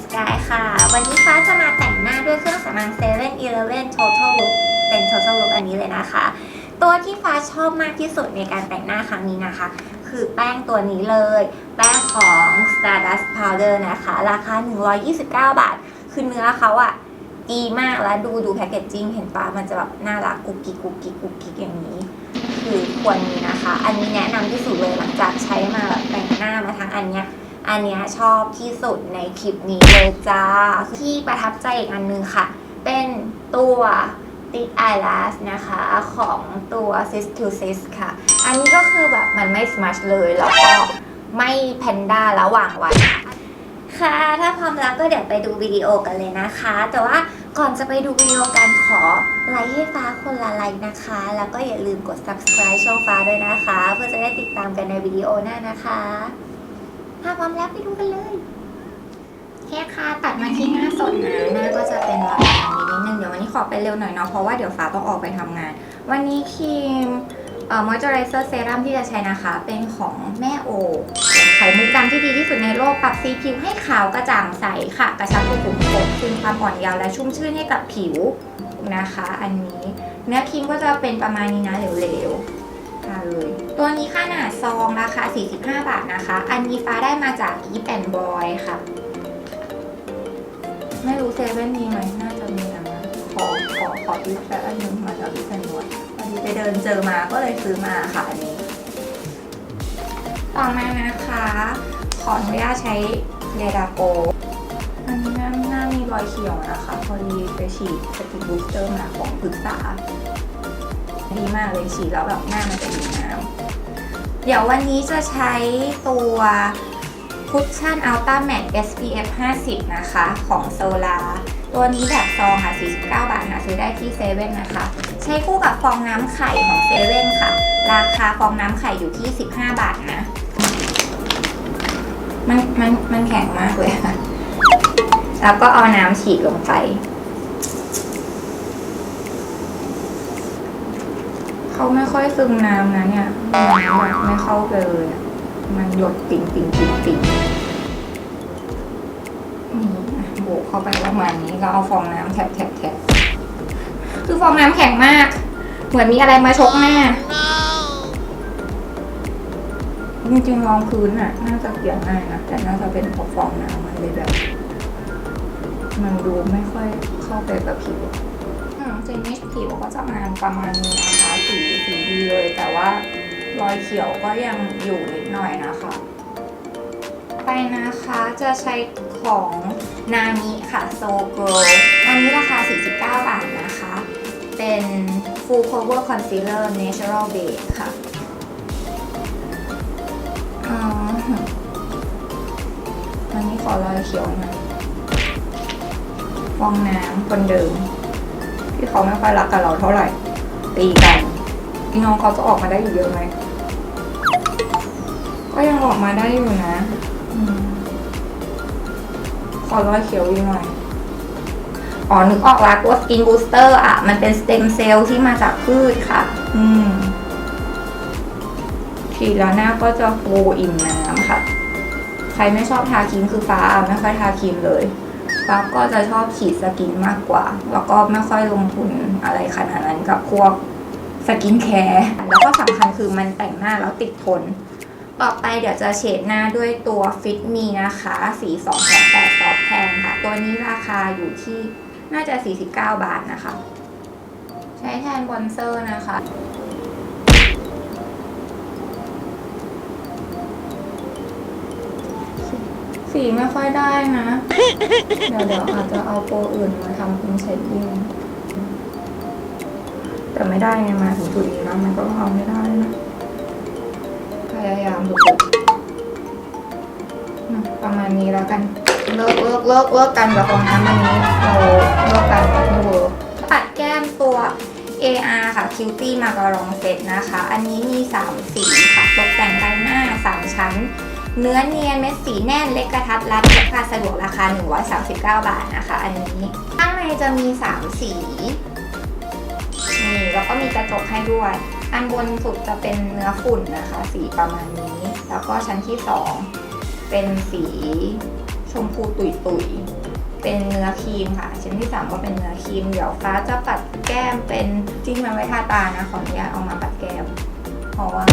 สกายค่ะ วันนี้ฟ้าจะมาแต่งหน้าด้วยเครื่องสำอาง7 e เ e ่ e อ Total Look เป็น Total Look อันนี้เลยนะคะ ตัวที่ฟ้าชอบมากที่สุดในการแต่งหน้าครั้งนี้นะคะ คือแป้งตัวนี้เลย แป้งของ Stardust Powder นะคะ ราคา 129 บาท คือเนื้อเขาอะดีมากแล้วดูดูแพคเกจจิ้งเห็นปะมันจะแบบน่ารักกุกกิ๊กกุ๊กกิ๊กกุ๊กกิ๊กอย่างนี้ คือควรมีนะคะ อันนี้แนะนำที่สุดเลยหลังจากใช้มาแบบแต่งหน้ามาทั้งอันเนี้ย อันเนี้ยชอบที่สุดในคลิปนี้เลยจ้า ที่ประทับใจอีกอันนึงค่ะ เป็นตัวติด eyelash นะคะของตัว Sis to Sis ค่ะ อันนี้ก็คือแบบมันไม่สมัชเลย แล้วก็ไม่แพนด้าระหว่างวันค่ะค่ะ ถ้าพร้อมแล้วก็เดี๋ยวไปดูวิดีโอกันเลยนะคะ แต่ว่าก่อนจะไปดูวิดีโอกันขอไลค์ให้ฟ้าคนละไลค์นะคะ แล้วก็อย่าลืมกด subscribe ช่องฟ้าด้วยนะคะ เพื่อจะได้ติดตามกันในวิดีโอหน้านะคะ ถ้าพร้อมแล้วไปดูกันเลยโอเคค่ะตัดมาที่หน้าสดนะหน้าก็จะเป็นแบบนี้นิดนึงเดี๋ยววันนี้ขอไปเร็วหน่อยเนาะเพราะว่าเดี๋ยวฟ้าต้องออกไปทำงาน วันนี้ครีมเอ่อ moisturizer serum ที่จะใช้นะคะ เป็นของแม่โอไขมุกดำที่ดีที่สุดในโลกปรับสีผิวให้ขาวกระจ่างใสค่ะ กระชับรูขุมขนคืนความอ่อนเยาว์และชุ่มชื่นให้กับผิวนะคะ อันนี้ เนื้อครีมก็จะเป็นประมาณนี้นะเหลวๆ เลย ตัวนี้ขนาดซองราคา 45 บาทนะคะ อันนี้ฟ้าได้มาจากอีแอนบอยค่ะ ไม่รู้เซเว่นมีไหมน่าจะมีนะขอขอขออีแค่อันนึงมาจากอีแอนบอยพอดีไปเดินเจอมาก็เลยซื้อมาค่ะอันนี้ ต่อมานะคะ ขออนุญาตใช้ยาดาโกอันนี้หน้าหน้ามีรอยเขียวนะคะ พอดีไปฉีดสกินบูสเตอร์มาของปรึกษา ดีมากเลยฉีดแล้วแบบหน้ามันจะดีน้ำเดี๋ยววันนี้จะใช้ตัวคุชชั่นอัลต้าแมต SPF 50 นะคะ ของโซลาตัวนี้แบบซองค่ะ 49 บาทหาซื้อได้ที่เซเว่นนะคะ ใช้คู่กับฟองน้ำไข่ของเซเว่นค่ะ ราคาฟองน้ำไข่อยู่ที่ 15 บาทนะ มันมันมันแข็งมากเลยค่ะ แล้วก็เอาน้ำฉีดลงไป เขาไม่ค่อยซึมน้ำนะเนี่ยน้ำแบบไม่เข้าไปเลยอะมันหยดติ่งติ่งติ่งติ่งนี่อะโบกเข้าไปประมาณนี้แล้วเอาฟองน้ำแทบแทบแทบคือฟองน้ำแข็งมาก เหมือนมีอะไรมาชกหน้า จริงๆรองพื้นอะน่าจะเปลี่ยนง่ายนะแต่น่าจะเป็นเพราะฟองน้ำมันเลยแบบ มันดูไม่ค่อยเข้าไปกับผิวเจนนิชผิวก็จะมาประมาณนี้นะคะสี ดีเลย แต่ว่ารอยเขียวก็ยังอยู่นิดหน่อยนะคะ ไปนะคะจะใช้ของนามิค่ะโซโกลอันนี้ราคา 49 บาทนะคะ เป็น full cover concealer natural base ค่ะอ๋ออันนี้ขอรอยเขียวหน่อยฟองน้ำคนเดิมที่เขาไม่ค่อยรักกับเราเท่าไหร่ ตีกัน น้องเขาจะออกมาได้อยู่เยอะไหม ก็ยังออกมาได้อยู่นะอมขอรอยเขียวอีกหน่อย อ๋อ นึกออกแล้วตัวสกินบูสเตอร์อะ มันเป็นสเต็มเซลล์ที่มาจากพืชค่ะ อืมฉีดแล้วหน้าก็จะโฟอิ่มน้ำค่ะ ใครไม่ชอบทาครีมคือฟ้าไม่ค่อยทาครีมเลยฟ้าก็จะชอบฉีดสกินมากกว่า แล้วก็ไม่ค่อยลงทุนอะไรขนาดนั้นกับพวก สกินแคร์แล้วก็สำคัญคือมันแต่งหน้าแล้วติดทน ต่อไปเดี๋ยวจะเฉดหน้าด้วยตัว Fit Me นะคะ สี 2 2 8ซอฟแพงค่ะ ตัวนี้ราคาอยู่ที่น่าจะ 49 บาทนะคะ ใช้แทนบอนเซอร์นะคะสีไม่ค่อยได้นะ เดี๋ยวเดี๋ยวอาจจะเอาโปรอื่นมาทำเป็นเชดดิ้ง แต่ไม่ได้ไงมาถึงจุดนี้แล้วมันก็เอาไม่ได้นะพยายามดูอืมประมาณนี้แล้วกัน เลิกเลิกเลิกเลิกกันกับของน้ำอันนี้เราเลิกกันไม่เวิร์กปัดแก้มตัว AR ค่ะ Cutie Macaron Set นะคะ อันนี้มี 3 สีค่ะ ตกแต่งใบหน้า 3 ชั้น เนื้อเนียนเม็ดสีแน่นเล็กกระทัดรัดพกพาสะดวกราคา 139 บาทนะคะ อันนี้ ข้างในจะมี 3 สี นี่แล้วก็มีกระจกให้ด้วย อันบนสุดจะเป็นเนื้อฝุ่นนะคะ สีประมาณนี้ แล้วก็ชั้นที่ 2 เป็นสีชมพูตุยตุยๆเป็นเนื้อครีมค่ะชิ้นที่สามก็เป็นเนื้อครีม เดี๋ยวฟ้าจะปัดแก้มเป็นจริงมันไว้ทาตานะ ขออนุญาตเอามาปัดแก้ม เพราะว่า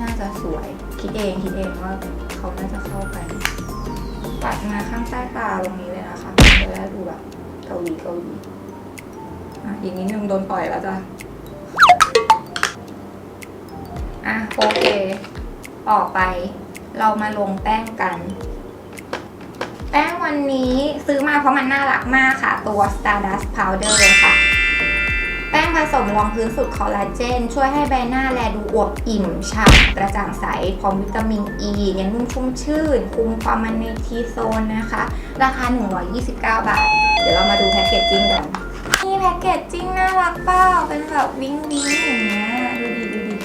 น่าจะสวย คิดเองคิดเองว่าเขาน่าจะเข้ากัน ปัดมาข้างใต้ตาตรงนี้เลยนะคะจะได้ดูแบบเกาหลีเกาหลี อะอีกนิดนึงโดนต่อยแล้วจ้ะ อะโอเค ต่อไป เรามาลงแป้งกัน แป้งวันนี้ซื้อมาเพราะมันน่ารักมากค่ะ ตัว Stardust Powder ค่ะ แป้งผสมรองพื้นสูตรคอลลาเจน ช่วยให้ใบหน้าแลดูอวบอิ่มฉ่ำกระจ่างใส พร้อมวิตามินอ e, ีเน้นนุ่มชุ่มชื่น คุมความมันในทีโซนนะคะ ราคา 129 บาท เดี๋ยวเรามาดูแพ็กเกจจิ้งกัน แพ็กเกจจิ้งน่ารักเปล่าเป็นแบบวิ้งวิ้งอย่างเงี้ยดูดิดูดิ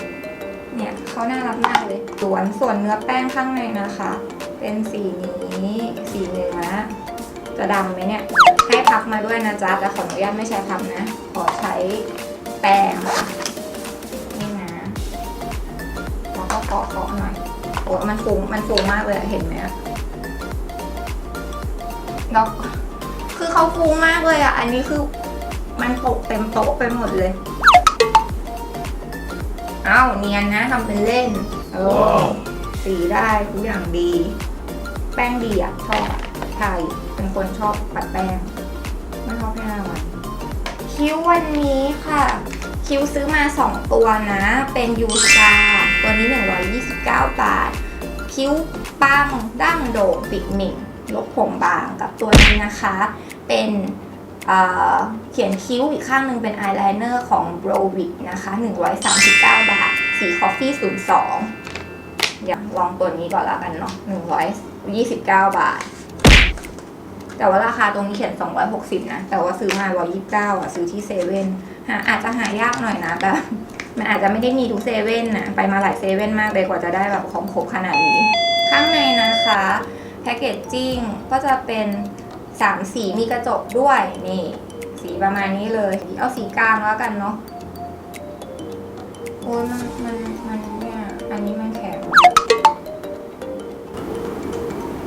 เนี่ยเขาน่ารักมากเลย ส่วนส่วนเนื้อแป้งข้างในนะคะ เป็นสีนี้สีเนื้อจะดำไหมเนี่ยให้พับมาด้วยนะจ๊ะแต่ขออนุญาตไม่ใช้พับนะ ขอใช้แป้งนี่นะแล้วก็เกาะเกาะหน่อยโอ้มันฟูมันฟูมากเลยเห็นไหมแล้วคือเขาฟูมากเลยอะ อันนี้คือ มันโปะเต็มโต๊ะไปหมดเลย เอ้าเนียนนะทำเป็นเล่นเออสีได้ทุกอย่างดี แป้งดีอะชอบใช่เป็นคนชอบปัดแป้ง ไม่ชอบให้หน้ามันคิ้ววันนี้ค่ะ คิ้วซื้อมา 2 ตัวนะ เป็นยูซาตัวนี้ 129 บาท คิ้วปังดั้งโด่งปิดหมิ่งลบผมบางกับตัวนี้นะคะ เป็น เขียนคิ้วอีกข้างหนึ่งเป็นอายไลเนอร์ของ b r o w i c นะคะ 139 บาท สีคอฟฟี่02เดี๋ยวลองตัวนี้ก่อนละกันเนาะ129 บาท แต่ว่าราคาตรงนี้เขียน 260 นะ แต่ว่าซื้อมา 129 อะ ซื้อที่เซเว่นหาอาจจะหายากหน่อยนะแบบมันอาจจะไม่ได้มีทุกเซเว่นนะไปมาหลายเซเว่นมากเลยกว่าจะได้แบบของครบขนาดนี้ ข้างในนะคะ แพคเกจจิ้งก็จะเป็น สามสีมีกระจกด้วยนี่ สีประมาณนี้เลย เอาสีกลางแล้วกันเนาะโอ้ยมันมันมันเนี่ยอันนี้มันแข็ง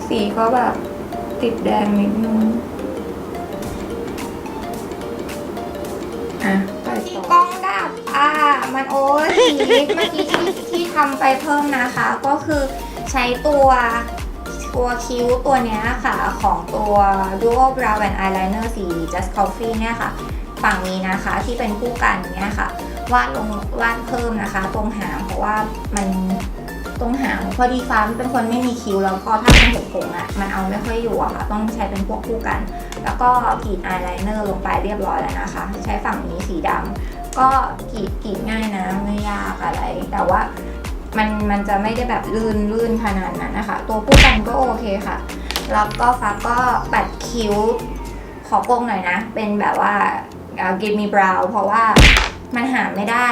สีก็แบบติดแดงนิดนึงอะไปต่อกล้องดับอ่า มันโอ้ยสีเมื่อกี้ที่ที่ทำไปเพิ่มนะคะ ก็คือใช้ตัว ตัวคิ้วตัวนี้ค่ะ ของตัว Duo Brow and Eyeliner สี Just Coffee เนี่ยค่ะ ฝั่งนี้นะคะที่เป็นคู่กันเนี่ยค่ะ วาดลงวาดเพิ่มนะคะ ตรงหางเพราะว่ามันตรงหางพอดีฟ้าเป็นคนไม่มีคิ้วแล้วก็ถ้าเป็นผมผมอะมันเอาไม่ค่อยอยู่อะค่ะ ต้องใช้เป็นพวกคู่กัน แล้วก็กรีดอายไลเนอร์ลงไปเรียบร้อยแล้วนะคะ ใช้ฝั่งนี้สีดำก็กรีดกรีดง่ายนะไม่ยากอะไร แต่ว่า มันมันจะไม่ได้แบบลื่นลื่นขนาดนั้นนะคะ ตัวคู่กันก็โอเคค่ะ แล้วก็ฟ้าก็ปัดคิ้วขอโกงหน่อยนะ เป็นแบบว่ากิมมีบราวเพราะว่ามันหาไม่ได้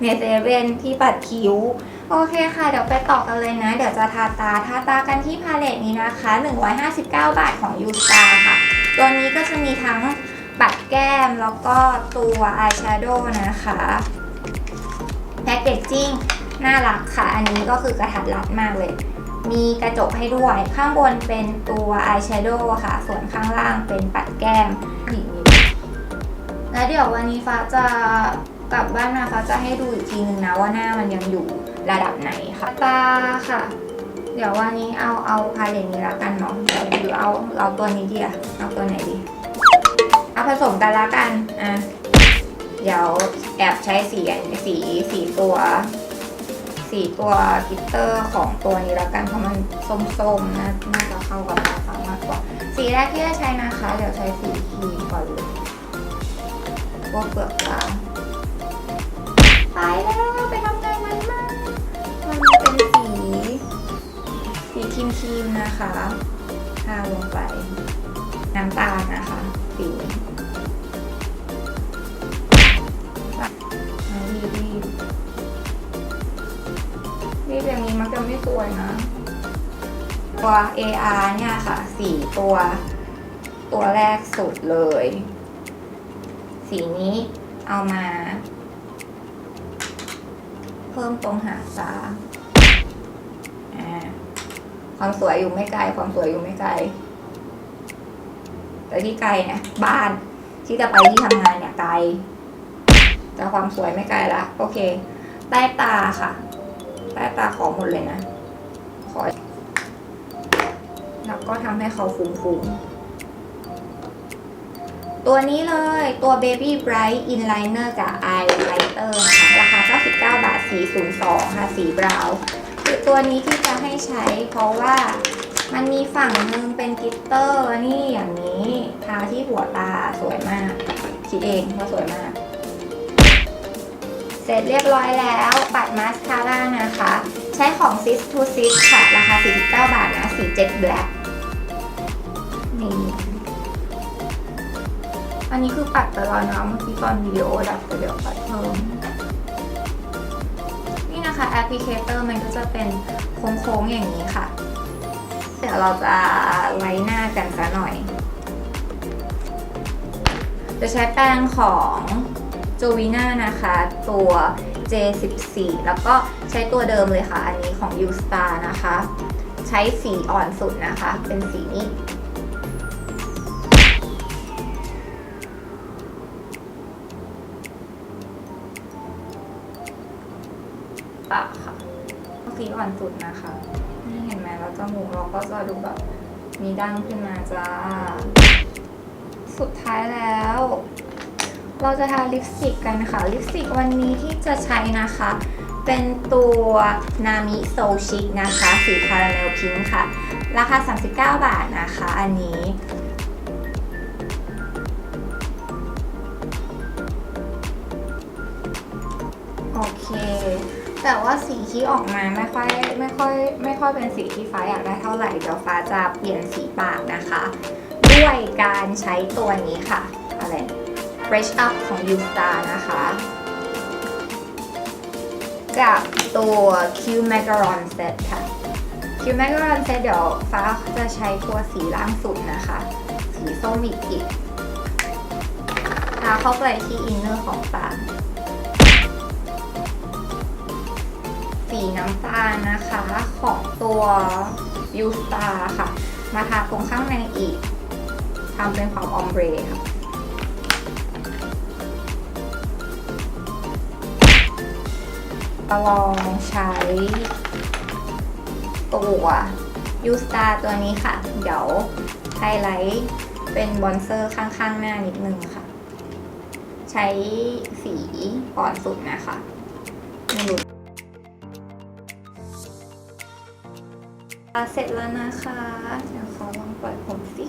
ในเซเว่นที่ปัดคิ้ว โอเคค่ะ เดี๋ยวไปต่อกันเลยนะ เดี๋ยวจะทาตา ทาตากันที่พาเลตนี้นะคะ 159 บาทของยูสตาค่ะ ตัวนี้ก็จะมีทั้งปัดแก้มแล้วก็ตัวอายแชโดว์นะคะ แพคเกจจิ้ง น่ารักค่ะ อันนี้ก็คือกระทัดรัดมากเลย มีกระจกให้ด้วย ข้างบนเป็นตัวอายแชโดว์ค่ะ ส่วนข้างล่างเป็นปัดแก้มนี่แล้วเดี๋ยววันนี้ฟ้าจะกลับบ้านมาฟ้าจะให้ดูอีกทีนึงนะว่าหน้ามันยังอยู่ระดับไหนค่ะตาค่ะ เดี๋ยววันนี้เอาเอาพาเลตนี้ละกันเนาะเดี๋ยวหรือเอาเอาตัวนี้ดีอะเอาตัวไหนดี เอาผสมกันละกัน อะ เดี๋ยวแอบใช้สีสีสีตัว สีตัวกลิตเตอร์ของตัวนี้แล้วกันเพราะมันส้มๆนะน่าจะเข้ากับตาฟ้ามากกว่า สีแรกที่จะใช้นะคะ เดี๋ยวใช้สีครีมก่อนเลยพวกเปลือกตาไปแล้วไปทำงานมันมากมันเป็นสี สีครีมครีมๆนะคะทาลงไปน้ำตาลนะคะ สี รีบอย่างนี้มักจะไม่สวยนะ ตัว AR เนี่ยค่ะสีตัว ตัวแรกสุดเลย สีนี้เอามา เพิ่มตรงหางตาอ่าความสวยอยู่ไม่ไกล ความสวยอยู่ไม่ไกล แต่ที่ไกลเนี่ยบ้านที่จะไปที่ทำงานเนี่ยไกลแต่ความสวยไม่ไกลละโอเค ใต้ตาค่ะ ใต้ตาขอหมดเลยนะ ขอ แล้วก็ทำให้เขาฟุ้งๆ ตัวนี้เลยตัว Baby Bright Inliner กับ Eyeliner นะคะราคา 99 บาท 402 ค่ะ สีบราวคือตัวนี้ที่จะให้ใช้เพราะว่ามันมีฝั่งหนึ่งเป็นกิตเตอร์นี่อย่างนี้ ทาที่หัวตาสวยมาก คิดเองว่าสวยมาก ร็จเรียบร้อยแล้วปัดมาสคาร่านะคะ ใช้ของ Sis to Sis ค่ะ ราคา 49 บาทนะ สีเจ็ดแบล็คนี่ อันนี้คือปัดไปแล้วนะเมื่อกี้ตอนวิดีโอดับแต่เดี๋ยวปัดเพิ่ม นี่นะคะแอปพลิเคเตอร์มันก็จะเป็นโค้งๆอย่างนี้ค่ะ เดี๋ยวเราจะไว้หน้ากันซะหน่อย จะใช้แป้งของ โจวีน่านะคะ ตัว J14 แล้วก็ใช้ตัวเดิมเลยค่ะ อันนี้ของ U Star นะคะ ใช้สีอ่อนสุดนะคะ เป็นสีนี้ปากค่ะสีอ่อนสุดนะคะ นี่เห็นไหมแล้วจมูกเราก็จะดูแบบมีดั้งขึ้นมาจ้า สุดท้ายแล้ว เราจะทาลิปสติกกันค่ะ ลิปสติกวันนี้ที่จะใช้นะคะ เป็นตัวนามิโซชิกนะคะ สีคาราเมลพิงค์ค่ะ ราคา 39 บาทนะคะ อันนี้ โอเค แต่ว่าสีที่ออกมาไม่ค่อยไม่ค่อยไม่ค่อยเป็นสีที่ฟ้าอยากได้เท่าไหร่ เดี๋ยวฟ้าจะเปลี่ยนสีปากนะคะ ด้วยการใช้ตัวนี้ค่ะ Fresh Up ของ u s t a r นะคะ กับตัว Q Macaron Set ค่ะ Q Macaron Set เดี๋ยวฟ้าจะใช้ตัวสีล่างสุดนะคะ สีส้มอีกทีทาเข้าไปที่อินเนอร์ของปากสีน้ำตาลนะคะของตัว u s t a r ค่ะ มาทาตรงข้างในอีกทำเป็นความออมเบรค่ะ ลองใช้ตัว u s t a r ตัวนี้ค่ะ เดี๋ยวไฮไลท์เป็นบอนเซอร์ข้างๆ หน้านิดนึงค่ะ ใช้สีอ่อนสุดนะคะไม่รู้เสร็จแล้วนะคะ เดี๋ยวขอลองปล่อยผมสิ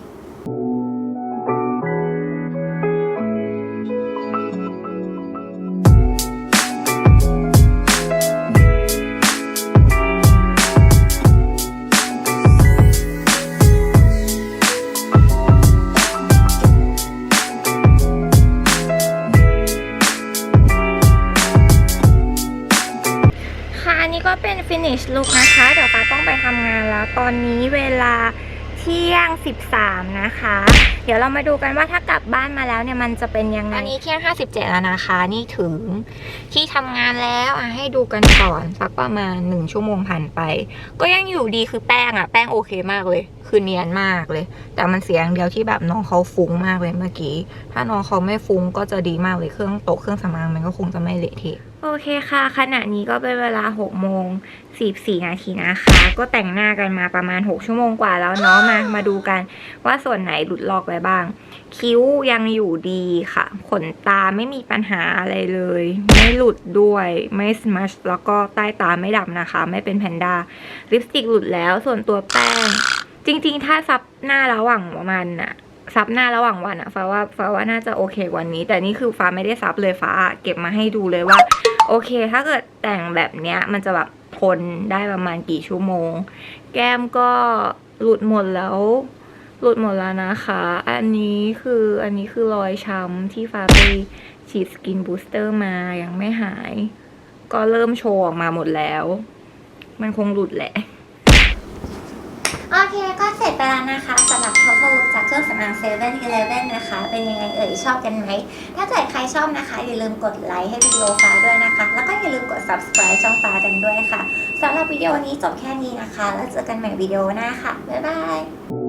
finish look นะคะ เดี๋ยวฟ้าต้องไปทำงานแล้ว ตอนนี้เวลาเที่ยง 13 นะคะ เดี๋ยวเรามาดูกันว่าถ้ากลับบ้านมาแล้วเนี่ยมันจะเป็นยังไงอันนี้เที่ยง 57 แล้วนะคะ นี่ถึงที่ทำงานแล้วอะให้ดูกันก่อนสักประมาณ 1 ชั่วโมงผ่านไป ก็ยังอยู่ดีคือแป้งอะ แป้งโอเคมากเลย คือเนียนมากเลย แต่มันเสียงเดียวที่แบบน้องเขาฟุ้งมากเลยเมื่อกี้ ถ้าน้องเขาไม่ฟุ้งก็จะดีมากเลยเครื่องโต๊ะเครื่องสำอางมันก็คงจะไม่เละเทะโอเคค่ะ ขณะนี้ก็เป็นเวลา6โมง44นาทีนะคะ ก็แต่งหน้ากันมาประมาณ 6 ชั่วโมงกว่าแล้วเนาะมามาดูกันว่าส่วนไหนหลุดลอกไปบ้าง คิ้วยังอยู่ดีค่ะ ขนตาไม่มีปัญหาอะไรเลย ไม่หลุดด้วยไม่สมัชแล้วก็ใต้ตาไม่ดำนะคะ ไม่เป็นแพนด้าลิปสติกหลุดแล้วส่วนตัวแป้ง จริง ๆ ถ้าซับหน้าระหว่างวันอะซับหน้าระหว่างวันอะฟ้าว่าฟ้าว่าน่าจะโอเคกว่านี้ แต่นี่คือฟ้าไม่ได้ซับเลยฟ้าเก็บมาให้ดูเลยว่า โอเค ถ้าเกิดแต่งแบบเนี้ย มันจะแบบทนได้ประมาณกี่ชั่วโมง แก้มก็หลุดหมดแล้ว หลุดหมดแล้วนะคะ อันนี้คืออันนี้คือรอยช้ำที่ฟ้าไปฉีดสกินบูสเตอร์มายังไม่หาย ก็เริ่มโชว์ออกมาหมดแล้ว มันคงหลุดแหละ โอเคก็เสร็จไปแล้วนะคะสำหรับท็อปฟูจากเครื่องสำอางเซเว่นอนะคะ เป็นยังไงเอ่ยชอบกันไหม ถ้าเกิดใครชอบนะคะ อย่าลืมกดไลค์ให้วิดีโอฟ้าด้วยนะคะ แล้วก็อย่าลืมกด subscribe ช่องฟ้ากันด้วยค่ะสำหรับวิดีโอนี้จบแค่นี้นะคะ แล้วเจอกันใหม่วิดีโอหน้าค่ะ บ๊ายบาย